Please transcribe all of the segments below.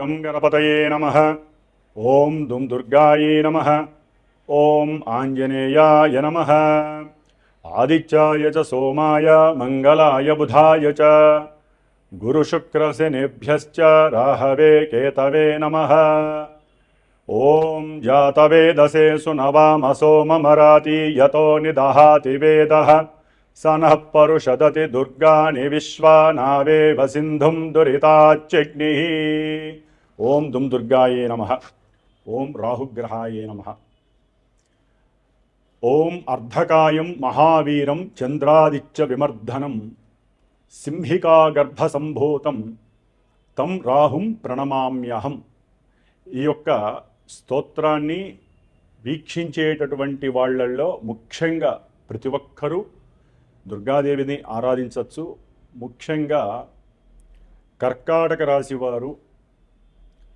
గం గణపతయే నమ ఓం దుం దుర్గాయే నమ ఓం ఆంజనేయాయ నమ ఆదిత్యాయ చ సోమాయ మంగళాయ బుధాయ చ గురుశుక్రశనిభ్యశ్చ రాహవే కేతవే నమ ఓం జాతవేదసే సునవామసో మమరాతి యతో నిదహాతి వేదః स नः परुषदति दुर्गाणि विश्वानावेव सिन्धुं दुरिताच्चिग्निः ఓం దుమ్ దుర్గాయే నమ. ఓం రాహుగ్రహాయే నమ. ఓం అర్ధకాయం మహావీరం చంద్రాదిత్య విమర్ధనం. సింహికాగర్భసంభూతం తం రాహుం ప్రణమామ్యహం. ఈ యొక్క స్తోత్రాన్ని వీక్షించేటటువంటి వాళ్ళల్లో ముఖ్యంగా ప్రతి ఒక్కరూ దుర్గాదేవిని ఆరాధించవచ్చు. ముఖ్యంగా కర్కాటక రాశివారు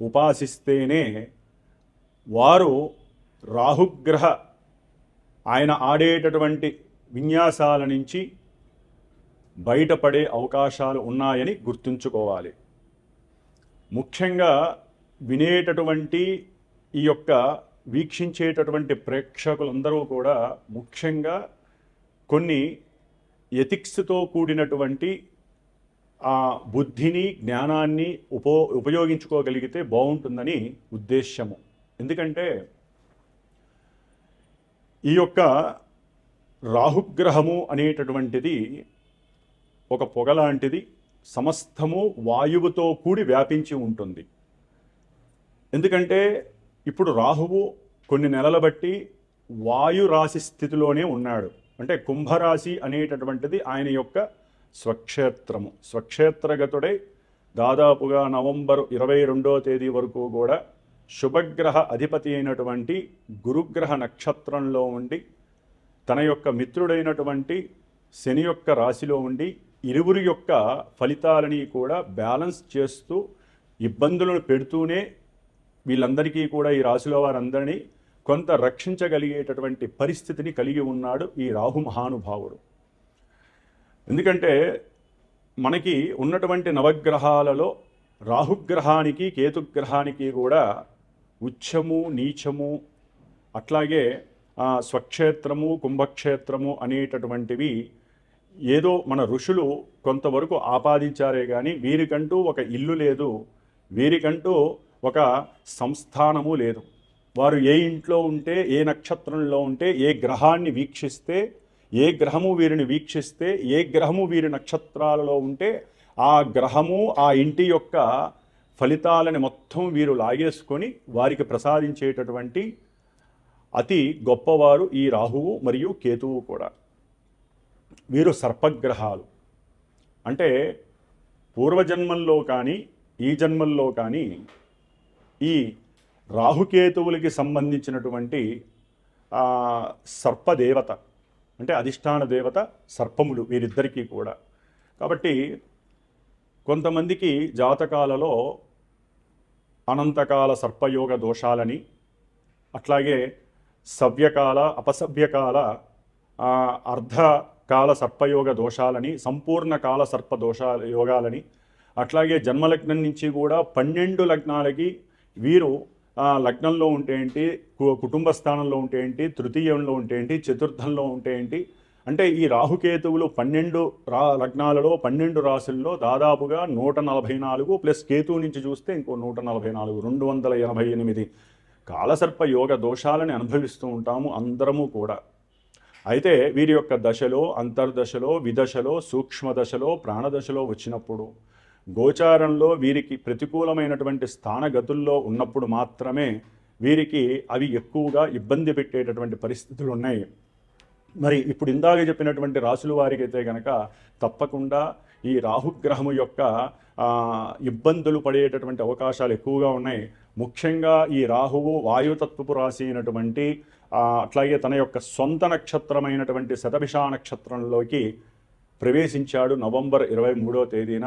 ఉపాసిస్తేనే వారు రాహుగ్రహ ఆయన ఆడేటటువంటి విన్యాసాల నుంచి బయటపడే అవకాశాలు ఉన్నాయని గుర్తుంచుకోవాలి. ముఖ్యంగా వినేటటువంటి ఈ యొక్క వీక్షించేటటువంటి ప్రేక్షకులందరూ కూడా ముఖ్యంగా కొన్ని ఎథిక్స్తో కూడినటువంటి ఆ బుద్ధిని జ్ఞానాన్ని ఉపో ఉపయోగించుకోగలిగితే బాగుంటుందని ఉద్దేశ్యము. ఎందుకంటే ఈ యొక్క రాహుగ్రహము అనేటటువంటిది ఒక పొగ లాంటిది సమస్తము వాయువుతో కూడి వ్యాపించి ఉంటుంది. ఎందుకంటే ఇప్పుడు రాహువు కొన్ని నెలల బట్టి వాయు రాశి స్థితిలోనే ఉన్నాడు. అంటే కుంభరాశి అనేటటువంటిది ఆయన యొక్క స్వక్షేత్రము. స్వక్షేత్రగతుడై దాదాపుగా నవంబర్ ఇరవై రెండో తేదీ వరకు కూడా శుభగ్రహ అధిపతి అయినటువంటి గురుగ్రహ నక్షత్రంలో ఉండి తన యొక్క మిత్రుడైనటువంటి శని యొక్క రాశిలో ఉండి ఇరువురి యొక్క ఫలితాలని కూడా బ్యాలెన్స్ చేస్తూ ఇబ్బందులను పెడుతూనే వీళ్ళందరికీ కూడా ఈ రాశిలో వారందరినీ కొంత రక్షించగలిగేటటువంటి పరిస్థితిని కలిగి ఉన్నాడు ఈ రాహు మహానుభావుడు. ఎందుకంటే మనకి ఉన్నటువంటి నవగ్రహాలలో రాహుగ్రహానికి కేతుగ్రహానికి కూడా ఉచ్చము నీచము అట్లాగే స్వక్షేత్రము కుంభక్షేత్రము అనేటటువంటివి ఏదో మన ఋషులు కొంతవరకు ఆపాదించారే కానీ వీరికంటూ ఒక ఇల్లు లేదు వీరికంటూ ఒక సంస్థానము లేదు. వారు ఏ ఇంట్లో ఉంటే ఏ నక్షత్రంలో ఉంటే ఏ గ్రహాన్ని వీక్షిస్తే ఏ గ్రహము వీరిని వీక్షిస్తే ఏ గ్రహము వీరి నక్షత్రాలలో ఉంటే ఆ గ్రహము ఆ ఇంటి యొక్క ఫలితాలని మొత్తం వీరు లాగేసుకొని వారికి ప్రసాదించేటటువంటి అతి గొప్పవారు ఈ రాహువు మరియు కేతువు కూడా. వీరు సర్పగ్రహాలు. అంటే పూర్వజన్మల్లో కానీ ఈ జన్మల్లో కానీ ఈ రాహుకేతువులకి సంబంధించినటువంటి సర్పదేవత అంటే అధిష్టాన దేవత సర్పములు వీరిద్దరికీ కూడా. కాబట్టి కొంతమందికి జాతకాలలో అనంతకాల సర్పయోగ దోషాలని అట్లాగే సవ్యకాల అపసవ్యకాల అర్ధకాల సర్పయోగ దోషాలని సంపూర్ణ కాల సర్ప దోష యోగాలని అట్లాగే జన్మలగ్నం నుంచి కూడా పన్నెండు లగ్నాలకి వీరు లగ్నంలో ఉంటే ఏంటి? కు- కుటుంబ స్థానంలో ఉంటే ఏంటి? తృతీయంలో ఉంటే ఏంటి? చతుర్థంలో ఉంటే ఏంటి? అంటే ఈ రాహుకేతువులు పన్నెండు రా లగ్నాలలో పన్నెండు రాశుల్లో దాదాపుగా నూట నలభై నాలుగు ప్లస్ కేతువు నుంచి చూస్తే ఇంకో నూట నలభై నాలుగు రెండు వందల ఎనభై ఎనిమిది. కాలసర్ప యోగ దోషాలని అనుభవిస్తూ ఉంటాము అందరము కూడా. అయితే వీరి యొక్క దశలో అంతర్దశలో విదశలో సూక్ష్మ దశలో ప్రాణదశలో వచ్చినప్పుడు గోచారంలో వీరికి ప్రతికూలమైనటువంటి స్థానగతుల్లో ఉన్నప్పుడు మాత్రమే వీరికి అవి ఎక్కువగా ఇబ్బంది పెట్టేటటువంటి పరిస్థితులు ఉన్నాయి మరి ఇప్పుడు ఇందాక చెప్పినటువంటి రాసుల వారికి అయితే కనుక తప్పకుండా ఈ రాహుగ్రహము యొక్క ఇబ్బందులు పడేటటువంటి అవకాశాలు ఎక్కువగా ఉన్నాయి. ముఖ్యంగా ఈ రాహువు వాయుతత్వపు రాశి అయినటువంటి అట్లాగే తన యొక్క సొంత నక్షత్రమైనటువంటి శతభిషా నక్షత్రంలోకి ప్రవేశించాడు నవంబర్ ఇరవై మూడో తేదీన.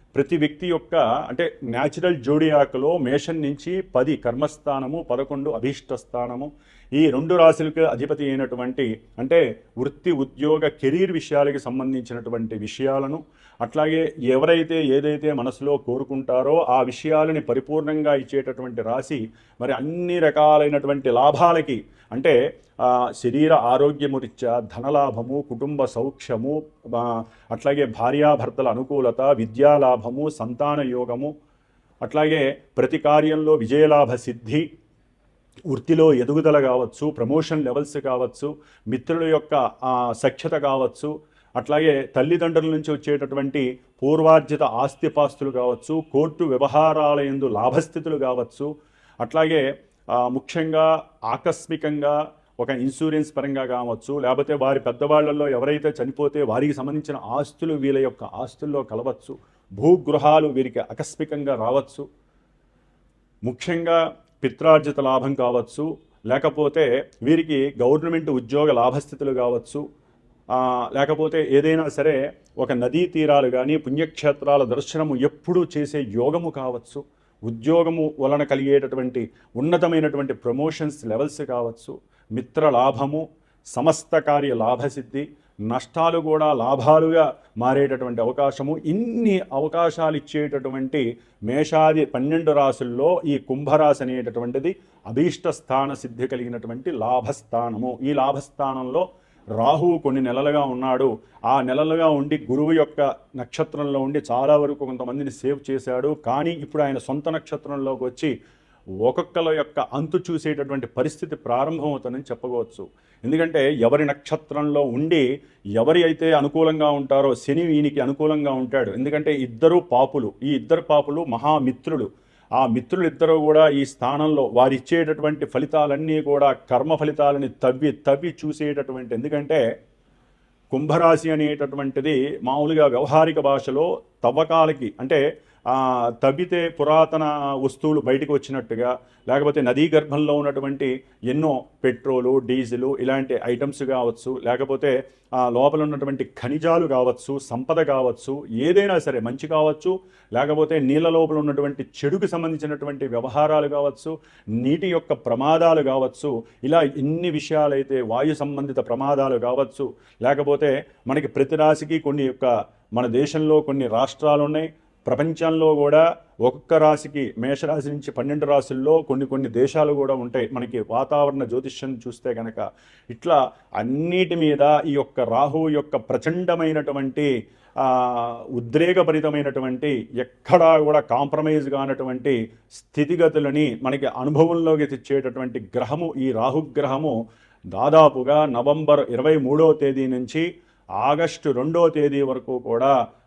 ప్రతి వ్యక్తి యొక్క అంటే న్యాచురల్ జోడియాక్లో మేషన్ నుంచి పది కర్మస్థానము పదకొండు అభీష్ట స్థానము ఈ రెండు రాశులకు అధిపతి అయినటువంటి అంటే వృత్తి ఉద్యోగ కెరీర్ విషయాలకి సంబంధించినటువంటి విషయాలను అట్లాగే ఎవరైతే ఏదైతే మనసులో కోరుకుంటారో ఆ విషయాలని పరిపూర్ణంగా ఇచ్చేటటువంటి రాశి మరి అన్ని రకాలైనటువంటి లాభాలకి అంటే శరీర ఆరోగ్యము రీత్యా ధనలాభము కుటుంబ సౌఖ్యము అట్లాగే భార్యాభర్తల అనుకూలత విద్యాలాభము సంతాన యోగము అట్లాగే ప్రతి కార్యంలో విజయలాభ సిద్ధి వృత్తిలో ఎదుగుదల కావచ్చు ప్రమోషన్ లెవెల్స్ కావచ్చు మిత్రుల యొక్క సఖ్యత కావచ్చు అట్లాగే తల్లిదండ్రుల నుంచి వచ్చేటటువంటి పూర్వార్జిత ఆస్తిపాస్తులు కావచ్చు కోర్టు వ్యవహారాల యందు లాభస్థితులు కావచ్చు అట్లాగే ముఖ్యంగా ఆకస్మికంగా ఒక ఇన్సూరెన్స్ పరంగా కావచ్చు లేకపోతే వారి పెద్దవాళ్ళలో ఎవరైతే చనిపోతే వారికి సంబంధించిన ఆస్తులు వీళ్ళ యొక్క ఆస్తుల్లో కలవచ్చు భూగృహాలు వీరికి ఆకస్మికంగా రావచ్చు ముఖ్యంగా పిత్రార్జిత లాభం కావచ్చు లేకపోతే వీరికి గవర్నమెంట్ ఉద్యోగ లాభస్థితులు కావచ్చు లేకపోతే ఏదైనా సరే ఒక నదీ తీరాలు కానీ పుణ్యక్షేత్రాల దర్శనము ఎప్పుడూ చేసే యోగము కావచ్చు. ఉద్యోగము వలన కలిగేటటువంటి ఉన్నతమైనటువంటి ప్రమోషన్స్ లెవెల్స్ కావచ్చు మిత్ర లాభము సమస్త కార్య లాభసిద్ధి నష్టాలు కూడా లాభాలుగా మారేటటువంటి అవకాశము ఇన్ని అవకాశాలు ఇచ్చేటటువంటి మేషాది పన్నెండు రాసుల్లో ఈ కుంభరాశి అనేటటువంటిది అభీష్ట స్థాన సిద్ధి కలిగినటువంటి లాభస్థానము. ఈ లాభస్థానంలో రాహువు కొన్ని నెలలుగా ఉన్నాడు. ఆ నెలలుగా ఉండి గురువు యొక్క నక్షత్రంలో ఉండి చాలా వరకు కొంతమందిని సేవ్ చేశాడు. కానీ ఇప్పుడు ఆయన సొంత నక్షత్రంలోకి వచ్చి ఒక్కొక్కల యొక్క అంతు చూసేటటువంటి పరిస్థితి ప్రారంభమవుతుందని చెప్పవచ్చు. ఎందుకంటే ఎవరి నక్షత్రంలో ఉండి ఎవరి అయితే అనుకూలంగా ఉంటారో శని ఈయనకి అనుకూలంగా ఉంటాడు. ఎందుకంటే ఇద్దరు పాపులు ఈ ఇద్దరు పాపులు మహామిత్రులు. ఆ మిత్రులిద్దరూ కూడా ఈ స్థానంలో వారిచ్చేటటువంటి ఫలితాలన్నీ కూడా కర్మ ఫలితాలని తవ్వి తవ్వి చూసేటటువంటి ఎందుకంటే కుంభరాశి అనేటటువంటిది మామూలుగా వ్యవహారిక భాషలో తవ్వకాలకి అంటే తవ్వితే పురాతన వస్తువులు బయటకు వచ్చినట్టుగా లేకపోతే నదీ గర్భంలో ఉన్నటువంటి ఎన్నో పెట్రోలు డీజిలు ఇలాంటి ఐటమ్స్ కావచ్చు లేకపోతే లోపల ఉన్నటువంటి ఖనిజాలు కావచ్చు సంపద కావచ్చు ఏదైనా సరే మంచి కావచ్చు లేకపోతే నీళ్ళ లోపల ఉన్నటువంటి చెడుకు సంబంధించినటువంటి వ్యవహారాలు కావచ్చు నీటి యొక్క ప్రమాదాలు కావచ్చు ఇలా ఎన్ని విషయాలైతే వాయు సంబంధిత ప్రమాదాలు కావచ్చు లేకపోతే మనకి ప్రతి రాశికి కొన్ని యొక్క మన దేశంలో కొన్ని రాష్ట్రాలు ఉన్నాయి ప్రపంచంలో కూడా ఒక్కొక్క రాశికి మేషరాశి నుంచి పన్నెండు రాశుల్లో కొన్ని కొన్ని దేశాలు కూడా ఉంటాయి. మనకి వాతావరణ జ్యోతిష్యం చూస్తే కనుక ఇట్లా అన్నిటి మీద ఈ యొక్క రాహు యొక్క ప్రచండమైనటువంటి ఉద్రేకభరితమైనటువంటి ఎక్కడా కూడా కాంప్రమైజ్ కానటువంటి స్థితిగతులని మనకి అనుభవంలోకి తెచ్చేటటువంటి గ్రహము ఈ రాహుగ్రహము దాదాపుగా నవంబర్ ఇరవై మూడో తేదీ నుంచి ఆగస్టు రెండో తేదీ వరకు కూడా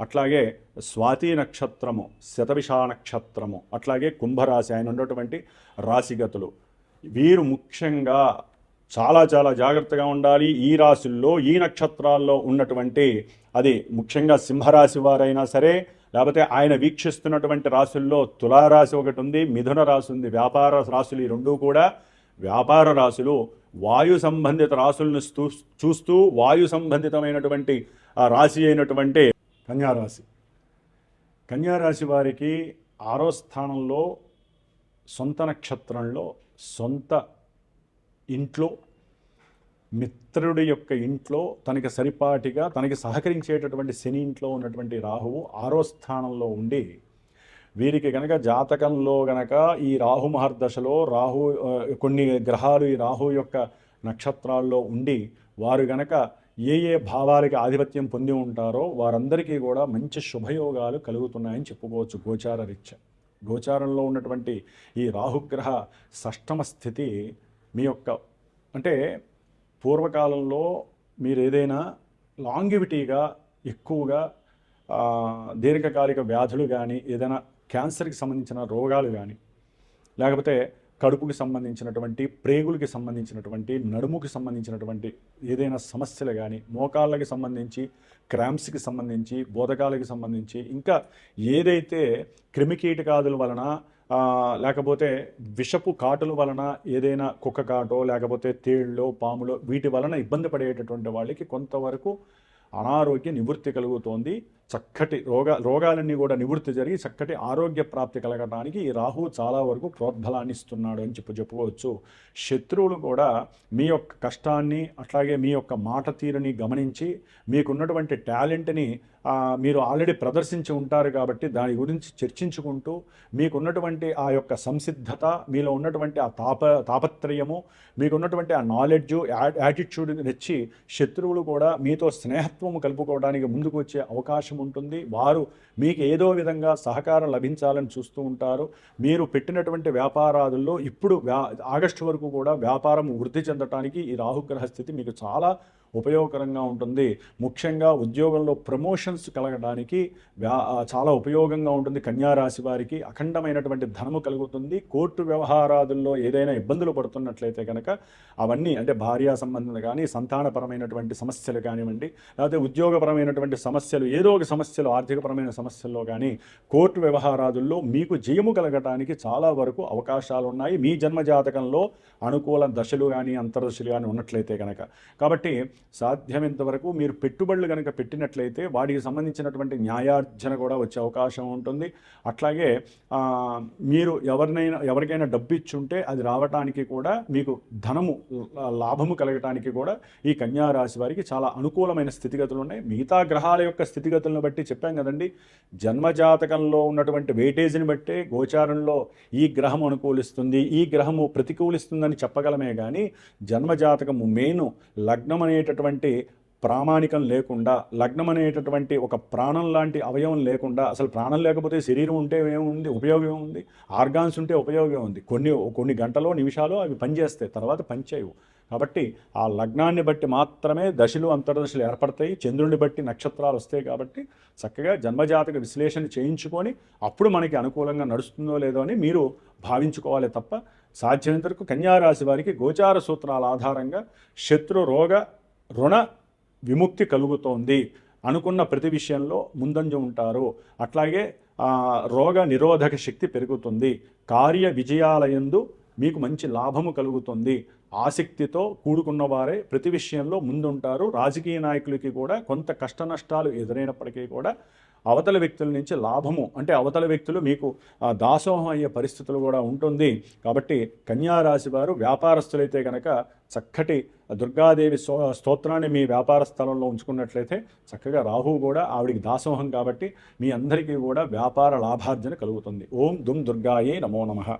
అట్లాగే స్వాతి నక్షత్రము శతవిష నక్షత్రము అట్లాగే కుంభరాశి ఆయన ఉన్నటువంటి రాశిగతులు. వీరు ముఖ్యంగా చాలా చాలా జాగ్రత్తగా ఉండాలి. ఈ రాశుల్లో ఈ నక్షత్రాల్లో ఉన్నటువంటి అది ముఖ్యంగా సింహరాశి వారైనా సరే లేకపోతే ఆయన వీక్షిస్తున్నటువంటి రాశుల్లో తులారాశి ఒకటి ఉంది మిథున రాశి ఉంది వ్యాపార రాశులు ఈ రెండూ కూడా వ్యాపార రాశులు. వాయు సంబంధిత రాశులను చూస్తూ వాయు సంబంధితమైనటువంటి ఆ రాశి అయినటువంటి కన్యారాశి. కన్యారాశి వారికి ఆరో స్థానంలో సొంత నక్షత్రంలో సొంత ఇంట్లో మిత్రుడి యొక్క ఇంట్లో తనకి సరిపాటిగా తనకి సహకరించేటటువంటి శని ఇంట్లో ఉన్నటువంటి రాహువు ఆరో స్థానంలో ఉండి వీరికి కనుక జాతకంలో గనక ఈ రాహు మహర్దశలో రాహు కొన్ని గ్రహాలు ఈ రాహు యొక్క నక్షత్రాల్లో ఉండి వారు గనక ఏ ఏ భావాలకి ఆధిపత్యం పొంది ఉంటారో వారందరికీ కూడా మంచి శుభయోగాలు కలుగుతున్నాయని చెప్పుకోవచ్చు గోచార రీత్యా. గోచారంలో ఉన్నటువంటి ఈ రాహుగ్రహ షష్టమ స్థితి మీ యొక్క అంటే పూర్వకాలంలో మీరు ఏదైనా లాంగివిటీగా ఎక్కువగా దీర్ఘకాలిక వ్యాధులు కానీ ఏదైనా క్యాన్సర్కి సంబంధించిన రోగాలు కానీ లేకపోతే కడుపుకి సంబంధించినటువంటి ప్రేగులకి సంబంధించినటువంటి నడుముకి సంబంధించినటువంటి ఏదైనా సమస్యలు కానీ మోకాళ్ళకి సంబంధించి క్రామ్స్కి సంబంధించి బోధకాలకి సంబంధించి ఇంకా ఏదైతే క్రిమికీటకాదుల వలన లేకపోతే విషపు కాటుల వలన ఏదైనా కుక్క కాటో లేకపోతే తేళ్ళో పాములో వీటి వలన ఇబ్బంది పడేటటువంటి వాళ్ళకి కొంతవరకు అనారోగ్య నివృత్తి కలుగుతోంది. చక్కటి రోగ రోగాలన్నీ కూడా నివృత్తి జరిగి చక్కటి ఆరోగ్య ప్రాప్తి కలగడానికి ఈ రాహు చాలా వరకు ప్రోద్బలాన్ని ఇస్తున్నాడు అని చెప్పి చెప్పుకోవచ్చు. శత్రువులు కూడా మీ యొక్క కష్టాన్ని అట్లాగే మీ యొక్క మాట తీరుని గమనించి మీకున్నటువంటి టాలెంట్ని మీరు ఆల్రెడీ ప్రదర్శించి ఉంటారు కాబట్టి దాని గురించి చర్చించుకుంటూ మీకున్నటువంటి ఆ యొక్క సంసిద్ధత మీలో ఉన్నటువంటి ఆ తాప తాపత్రయము మీకున్నటువంటి ఆ నాలెడ్జ్ యాటిట్యూడ్ తెచ్చి శత్రువులు కూడా మీతో స్నేహత్వము కలుపుకోవడానికి ముందుకు వచ్చే అవకాశం ఉంటుంది. వారు మీకు ఏదో విధంగా సహకారం లభించాలని చూస్తూ ఉంటారు. మీరు పెట్టినటువంటి వ్యాపారాదుల్లో ఇప్పుడు వ్యా ఆగస్టు వరకు కూడా వ్యాపారం వృద్ధి చెందటానికి ఈ రాహుగ్రహ స్థితి మీకు చాలా ఉపయోగకరంగా ఉంటుంది. ముఖ్యంగా ఉద్యోగంలో ప్రమోషన్స్ కలగడానికి చాలా ఉపయోగంగా ఉంటుంది. కన్యారాశి వారికి అఖండమైనటువంటి ధనము కలుగుతుంది. కోర్టు వ్యవహారాదుల్లో ఏదైనా ఇబ్బందులు పడుతున్నట్లయితే కనుక అవన్నీ అంటే భార్యా సంబంధం కానీ సంతానపరమైనటువంటి సమస్యలు కానివ్వండి లేకపోతే ఉద్యోగపరమైనటువంటి సమస్యలు ఏదో ఒక సమస్యలు ఆర్థికపరమైన సమస్యల్లో కానీ కోర్టు వ్యవహారాదుల్లో మీకు జయము కలగటానికి చాలా వరకు అవకాశాలు ఉన్నాయి. మీ జన్మజాతకంలో అనుకూల దశలు కానీ అంతర్దశలు కానీ ఉన్నట్లయితే కనుక కాబట్టి సాధ్యమైనంత వరకు మీరు పెట్టుబడులు కనుక పెట్టినట్లయితే వాటికి సంబంధించినటువంటి న్యాయార్జన కూడా వచ్చే అవకాశం ఉంటుంది. అట్లాగే మీరు ఎవరినైనా ఎవరికైనా డబ్బు ఇచ్చుంటే అది రావటానికి కూడా మీకు ధనము లాభము కలగటానికి కూడా ఈ కన్యారాశి వారికి చాలా అనుకూలమైన స్థితిగతులు ఉన్నాయి. మిగతా గ్రహాల యొక్క స్థితిగతులను బట్టి చెప్పాం కదండి. జన్మజాతకంలో ఉన్నటువంటి వెయిటేజ్ని బట్టే గోచారంలో ఈ గ్రహం అనుకూలిస్తుంది ఈ గ్రహము ప్రతికూలిస్తుందని చెప్పగలమే కానీ జన్మజాతకము మెయిన్ లగ్నం అనేటటువంటి ప్రామాణికం లేకుండా లగ్నం అనేటటువంటి ఒక ప్రాణం లాంటి అవయవం లేకుండా అసలు ప్రాణం లేకపోతే శరీరం ఉంటే ఏముంది? ఉపయోగం ఏముంది? ఆర్గాన్స్ ఉంటే ఉపయోగం ఉంది కొన్ని కొన్ని గంటలో నిమిషాలు అవి పనిచేస్తాయి తర్వాత పనిచేయవు. కాబట్టి ఆ లగ్నాన్ని బట్టి మాత్రమే దశలు అంతర్దశలు ఏర్పడతాయి. చంద్రుడిని బట్టి నక్షత్రాలు వస్తాయి కాబట్టి చక్కగా జన్మజాతక విశ్లేషణ చేయించుకొని అప్పుడు మనకి అనుకూలంగా నడుస్తుందో లేదో అని మీరు భావించుకోవాలి తప్ప సాధ్యమైనంత వరకు కన్యారాశి వారికి గోచార సూత్రాల ఆధారంగా శత్రు రోగ రుణ విముక్తి కలుగుతోంది అనుకున్న ప్రతి విషయంలో ముందంజ ఉంటారు. అట్లాగే రోగ నిరోధక శక్తి పెరుగుతుంది. కార్య విజయాలయందు మీకు మంచి లాభము కలుగుతుంది. ఆసక్తితో కూడుకున్న వారే ప్రతి విషయంలో ముందుంటారు. రాజకీయ నాయకులకి కూడా కొంత కష్ట నష్టాలు ఎదురైనప్పటికీ కూడా అవతల వ్యక్తుల నుంచి లాభము. అంటే అవతల వ్యక్తులు మీకు దాసోహం అయ్యే పరిస్థితులు కూడా ఉంటుంది. కాబట్టి కన్యారాశి వారు వ్యాపారస్తులైతే కనుక చక్కటి దుర్గాదేవి స్తో స్తోత్రాన్ని మీ వ్యాపార స్థలంలో ఉంచుకున్నట్లయితే చక్కగా రాహువు కూడా ఆవిడికి దాసోహం కాబట్టి మీ అందరికీ కూడా వ్యాపార లాభార్జన కలుగుతుంది. ఓం దుమ్ దుర్గాయే నమో నమః.